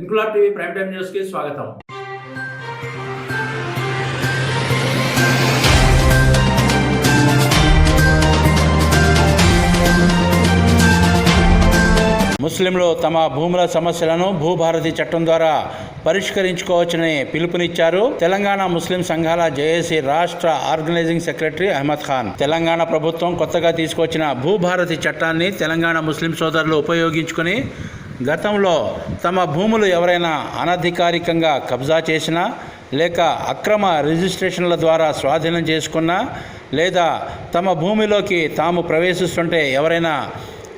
ఇంకులాబ్ TV prime time న్యూస్కి స్వాగతం. ముస్లింలు తమ భూముల సమస్యలను భూభారతి చట్టం ద్వారా పరిష్కరించుకోవచ్చని పిలుపునిచ్చారు. తెలంగాణ ముస్లిం సంఘాల జేఏసీ రాష్ట్ర ఆర్గనైజింగ్ సెక్రటరీ అహ్మద్ ఖాన్. తెలంగాణ ప్రభుత్వం కొత్తగా తీసుకొచ్చిన భూభారతి చట్టాన్ని తెలంగాణ ముస్లిం సోదరులు ఉపయోగించుకుని గతంలో తమ భూములు ఎవరైనా అనధికారికంగా కబ్జా చేసినా లేక అక్రమ రిజిస్ట్రేషన్ల ద్వారా స్వాధీనం చేసుకున్నా లేదా తమ భూమిలోకి తాము ప్రవేశిస్తుంటే ఎవరైనా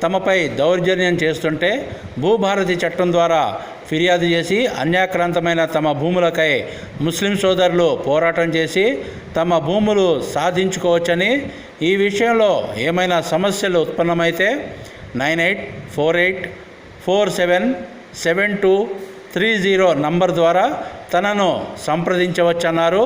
తమపై దౌర్జన్యం చేస్తుంటే భూభారతి చట్టం ద్వారా ఫిర్యాదు చేసి అన్యాక్రాంతమైన తమ భూములకై ముస్లిం సోదరులు పోరాటం చేసి తమ భూములు సాధించుకోవచ్చని ఈ విషయంలో ఏమైనా సమస్యలు ఉత్పన్నమైతే nine eight four eight four seven seven two three zero number ద్వారా తనను సంప్రదించవచ్చన్నారు.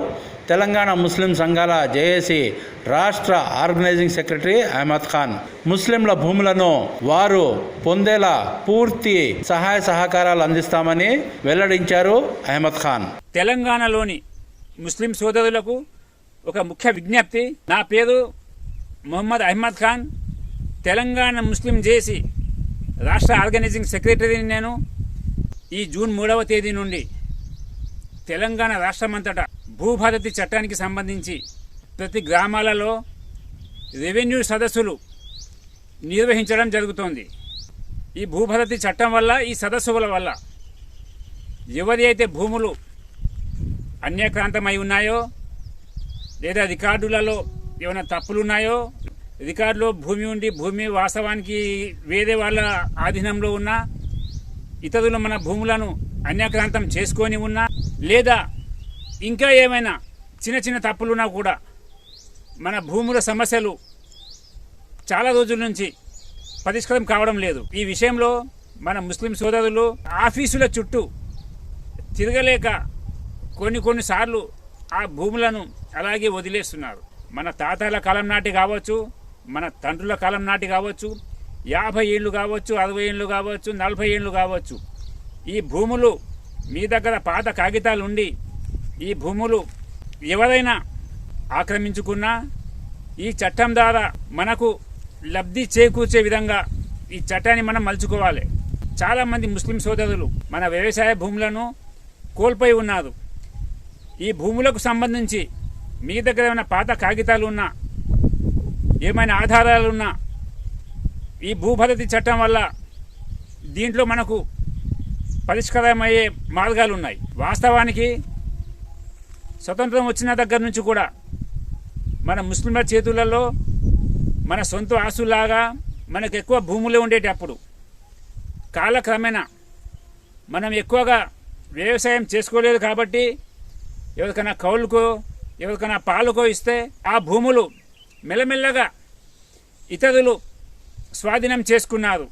తెలంగాణ ముస్లిం సంఘాల జేఏసీ రాష్ట్ర ఆర్గనైజింగ్ సెక్రటరీ అహ్మద్ ఖాన్. ముస్లింల భూములను వారు పొందేలా పూర్తి సహాయ సహకారాలు అందిస్తామని వెల్లడించారు అహ్మద్ ఖాన్. తెలంగాణలోని ముస్లిం సోదరులకు ఒక ముఖ్య విజ్ఞప్తి. నా పేరు మొహమ్మద్ అహ్మద్ ఖాన్. తెలంగాణ ముస్లిం జేసీ రాష్ట్ర ఆర్గనైజింగ్ సెక్రటరీని నేను ఈ జూన్ మూడవ తేదీ నుండి తెలంగాణ రాష్ట్రమంతటా భూభారతి చట్టానికి సంబంధించి ప్రతి గ్రామాలలో రెవెన్యూ సదస్సులు నిర్వహించడం జరుగుతోంది. ఈ భూభద్రతి చట్టం వల్ల ఈ సదస్సుల వల్ల ఎవరి అయితే భూములు అన్యక్రాంతమై ఉన్నాయో లేదా రికార్డులలో ఏమైనా తప్పులు ఉన్నాయో రికార్డులో భూమి ఉండి భూమి వాస్తవానికి వేరే వాళ్ళ ఆధీనంలో ఉన్నా ఇతరులు మన భూములను అన్యక్రాంతం చేసుకొని ఉన్నా లేదా ఇంకా ఏమైనా చిన్న చిన్న తప్పులున్నా కూడా మన భూముల సమస్యలు చాలా రోజుల నుంచి పరిష్కారం కావడం లేదు. ఈ విషయంలో మన ముస్లిం సోదరులు ఆఫీసుల చుట్టూ తిరగలేక కొన్ని కొన్నిసార్లు ఆ భూములను అలాగే వదిలేస్తున్నారు. మన తాతల కాలం నాటి కావచ్చు మన తండ్రుల కాలం నాటి కావచ్చు యాభై ఏళ్ళు కావచ్చు అరవై ఏళ్ళు కావచ్చు నలభై ఏళ్ళు కావచ్చు. ఈ భూములు మీ దగ్గర పాత కాగితాలు ఉండి ఈ భూములు ఎవరైనా ఆక్రమించుకున్నా ఈ చట్టం ద్వారా మనకు లబ్ధి చేకూర్చే విధంగా ఈ చట్టాన్ని మనం మలుచుకోవాలి. చాలామంది ముస్లిం సోదరులు మన వ్యవసాయ భూములను కోల్పోయి ఉన్నారు. ఈ భూములకు సంబంధించి మీ దగ్గర ఏమైనా పాత కాగితాలు ఉన్నా ఏమైనా ఆధారాలు ఉన్నా ఈ భూభద్రతి చట్టం వల్ల దీంట్లో మనకు పరిష్కారమయ్యే మార్గాలు ఉన్నాయి. వాస్తవానికి స్వతంత్రం వచ్చిన దగ్గర నుంచి కూడా మన ముస్లింల చేతులలో మన సొంత ఆస్తులాగా మనకు ఎక్కువ భూములే ఉండేటప్పుడు కాలక్రమేణా మనం ఎక్కువగా వ్యవసాయం చేసుకోలేదు కాబట్టి ఎవరికైనా కౌలుకో ఎవరికైనా పాలుకో ఇస్తే ఆ భూములు మెల్లమెల్లగా ఇతరులు స్వాధీనం చేసుకున్నారు.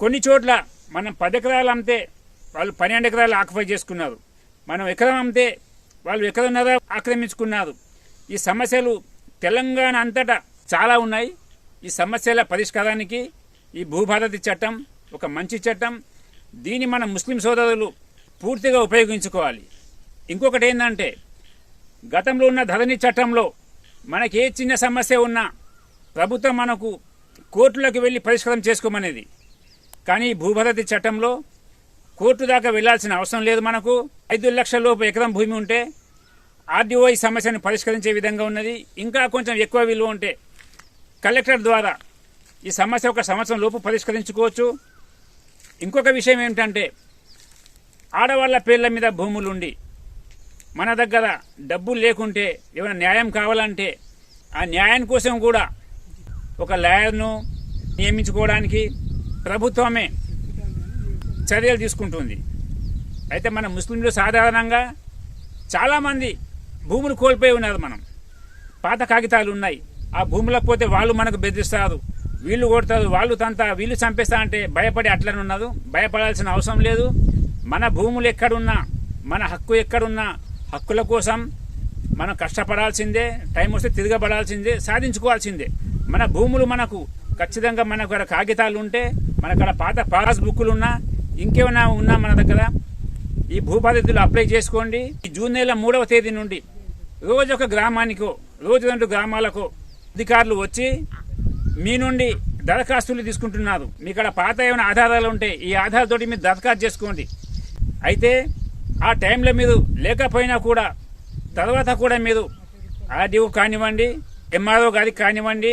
కొన్ని చోట్ల మనం పది ఎకరాలు అమ్మితే వాళ్ళు పన్నెండు ఎకరాలు ఆక్యుపై చేసుకున్నారు. మనం ఎకరం అమ్మితే వాళ్ళు ఎకరన్నర ఆక్రమించుకున్నారు. ఈ సమస్యలు తెలంగాణ అంతటా చాలా ఉన్నాయి. ఈ సమస్యల పరిష్కారానికి ఈ భూభారతి చట్టం ఒక మంచి చట్టం. దీన్ని మన ముస్లిం సోదరులు పూర్తిగా ఉపయోగించుకోవాలి. ఇంకొకటి ఏంటంటే గతంలో ఉన్న ధరణి చట్టంలో మనకి ఏ చిన్న సమస్య ఉన్నా ప్రభుత్వం మనకు కోర్టులకు వెళ్ళి పరిష్కారం చేసుకోమనేది. కానీ భూభారతి చట్టంలో కోర్టు దాకా వెళ్ళాల్సిన అవసరం లేదు మనకు. ఐదు లక్షల లోపు ఎకరం భూమి ఉంటే ఆర్డీఓ ఈ సమస్యను పరిష్కరించే విధంగా ఉన్నది. ఇంకా కొంచెం ఎక్కువ విలువ ఉంటే కలెక్టర్ ద్వారా ఈ సమస్య ఒక సంవత్సరం లోపు పరిష్కరించుకోవచ్చు. ఇంకొక విషయం ఏమిటంటే ఆడవాళ్ళ పేర్ల మీద భూములుండి మన దగ్గర డబ్బులు లేకుంటే ఏమైనా న్యాయం కావాలంటే ఆ న్యాయం కోసం కూడా ఒక లాయర్ను నియమించుకోవడానికి ప్రభుత్వమే చర్యలు తీసుకుంటుంది. అయితే మన ముస్లింలు సాధారణంగా చాలామంది భూములు కోల్పోయి ఉన్నారు మనం. పాత కాగితాలు ఉన్నాయి. ఆ భూములకు పోతే వాళ్ళు మనకు బెదిరిస్తారు. వీళ్ళు కొడతారు వాళ్ళు తంతా వీళ్ళు చంపేస్తా అంటే భయపడి అట్లనే ఉన్నారు. భయపడాల్సిన అవసరం లేదు. మన భూములు ఎక్కడున్నా మన హక్కు ఎక్కడున్నా హక్కుల కోసం మనం కష్టపడాల్సిందే టైం వస్తే తిరగబడాల్సిందే సాధించుకోవాల్సిందే. మన భూములు మనకు ఖచ్చితంగా మనకు కాగితాలు ఉంటే మనకు అక్కడ పాత పాస్ బుక్కులు ఉన్నా ఇంకేమైనా ఉన్నా మన దగ్గర ఈ భూబాధితులు అప్లై చేసుకోండి. ఈ జూన్ నెల మూడవ తేదీ నుండి రోజు ఒక గ్రామానికో రోజు రెండు గ్రామాలకు అధికారులు వచ్చి మీ నుండి దరఖాస్తులు తీసుకుంటున్నారు. మీ ఇక్కడ పాత ఏమైనా ఆధారాలు ఉంటే ఈ ఆధారాలతోటి మీరు దరఖాస్తు చేసుకోండి. అయితే ఆ టైంలో మీరు లేకపోయినా కూడా తర్వాత కూడా మీరు ఆర్డీఓ కానివ్వండి ఎంఆర్ఓ గారికి కానివ్వండి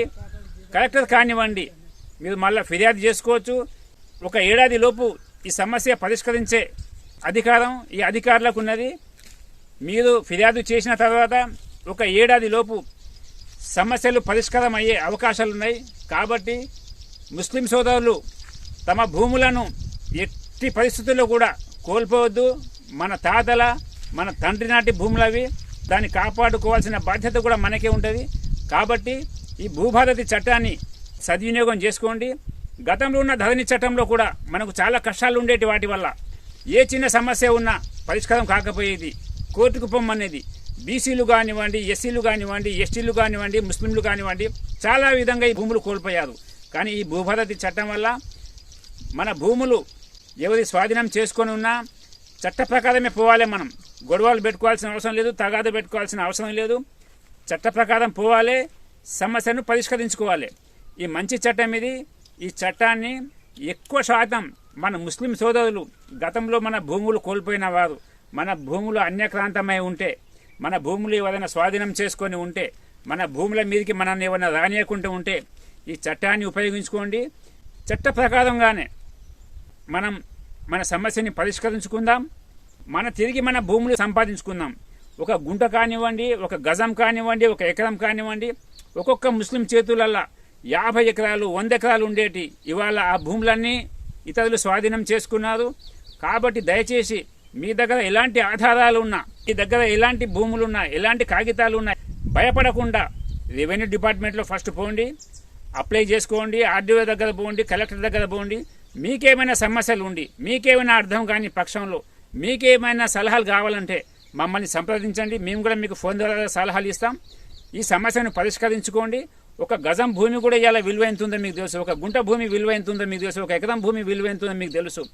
కలెక్టర్ కానివ్వండి మీరు మళ్ళీ ఫిర్యాదు చేసుకోవచ్చు. ఒక ఏడాది లోపు ఈ సమస్య పరిష్కరించే అధికారం ఈ అధికారులకు ఉన్నది మీరు ఫిర్యాదు చేసిన తర్వాత ఒక ఏడాది లోపు సమస్యలు పరిష్కారం అయ్యే అవకాశాలు ఉన్నాయి కాబట్టి ముస్లిం సోదరులు తమ భూములను ఎట్టి పరిస్థితుల్లో కూడా కోల్పోవద్దు. మన తాతల మన తండ్రి నాటి భూములవి దాన్ని కాపాడుకోవాల్సిన బాధ్యత కూడా మనకే ఉంటుంది. కాబట్టి ఈ భూభారతి చట్టాన్ని సద్వినియోగం చేసుకోండి. గతంలో ఉన్న ధరణి చట్టంలో కూడా మనకు చాలా కష్టాలు ఉండేటి వాటి వల్ల ఏ చిన్న సమస్య ఉన్నా పరిష్కారం కాకపోయేది. కోర్టుకు పొమ్మనేది. బీసీలు కానివ్వండి ఎస్సీలు కానివ్వండి ఎస్టీలు కానివ్వండి ముస్లింలు కానివ్వండి చాలా విధంగా ఈ భూములు కోల్పోయారు. కానీ ఈ భూభద్రతి చట్టం వల్ల మన భూములు ఎవరి స్వాధీనం చేసుకొని ఉన్నా చట్ట ప్రకారమే పోవాలి మనం. గొడవలు పెట్టుకోవాల్సిన అవసరం లేదు తగాదు పెట్టుకోవాల్సిన అవసరం లేదు. చట్ట ప్రకారం పోవాలి సమస్యను పరిష్కరించుకోవాలి. ఈ మంచి చట్టం ఇది. ఈ చట్టాన్ని ఎక్కువ శాతం మన ముస్లిం సోదరులు గతంలో మన భూములు కోల్పోయిన వారు మన భూములు అన్యక్రాంతమై ఉంటే మన భూములు ఏదైనా స్వాధీనం చేసుకొని ఉంటే మన భూముల మీదకి మనల్ని ఏమైనా రానియకుండా ఉంటే ఈ చట్టాన్ని ఉపయోగించుకోండి. చట్ట ప్రకారంగానే మనం మన సమస్యని పరిష్కరించుకుందాం. మన తిరిగి మన భూములు సంపాదించుకుందాం. ఒక గుంట కానివ్వండి ఒక గజం కానివ్వండి ఒక ఎకరం కానివ్వండి ఒక్కొక్క ముస్లిం చేతులల్లా యాభై ఎకరాలు వంద ఎకరాలు ఉండేటి ఇవాళ ఆ భూములన్నీ ఇతరులు స్వాధీనం చేసుకున్నారు. కాబట్టి దయచేసి మీ దగ్గర ఎలాంటి ఆధారాలు ఉన్నా మీ దగ్గర ఎలాంటి భూములున్నా ఎలాంటి కాగితాలు ఉన్నా భయపడకుండా రెవెన్యూ డిపార్ట్మెంట్లో ఫస్ట్ పోండి అప్లై చేసుకోండి ఆర్డీఓ దగ్గర పోండి కలెక్టర్ దగ్గర పోండి. మీకేమైనా సమస్యలు ఉండి మీకేమైనా అర్థం కాని పక్షంలో మీకేమైనా సలహాలు కావాలంటే మమ్మల్ని సంప్రదించండి. మేము కూడా మీకు ఫోన్ ద్వారా సలహాలు ఇస్తాం. ఈ సమస్యను పరిష్కరించుకోండి. ఒక గజం భూమి కూడా ఇలా విలువ మీకు తెలుసు. ఒక గుంట భూమి విలువ మీకు తెలుసు. ఒక ఎకరం భూమి విలువ మీకు తెలుసు.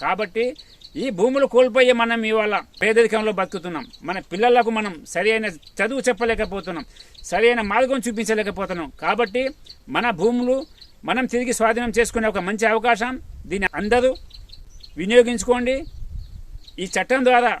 కాబట్టి ఈ భూములు కోల్పోయే మనం ఇవాళ పేదరికంలో బతుకుతున్నాం. మన పిల్లలకు మనం సరైన చదువు చెప్పలేకపోతున్నాం. సరైన మార్గం చూపించలేకపోతున్నాం. కాబట్టి మన భూములు మనం తిరిగి స్వాధీనం చేసుకునే ఒక మంచి అవకాశం దీన్ని అందరూ వినియోగించుకోండి. ఈ చట్టం ద్వారా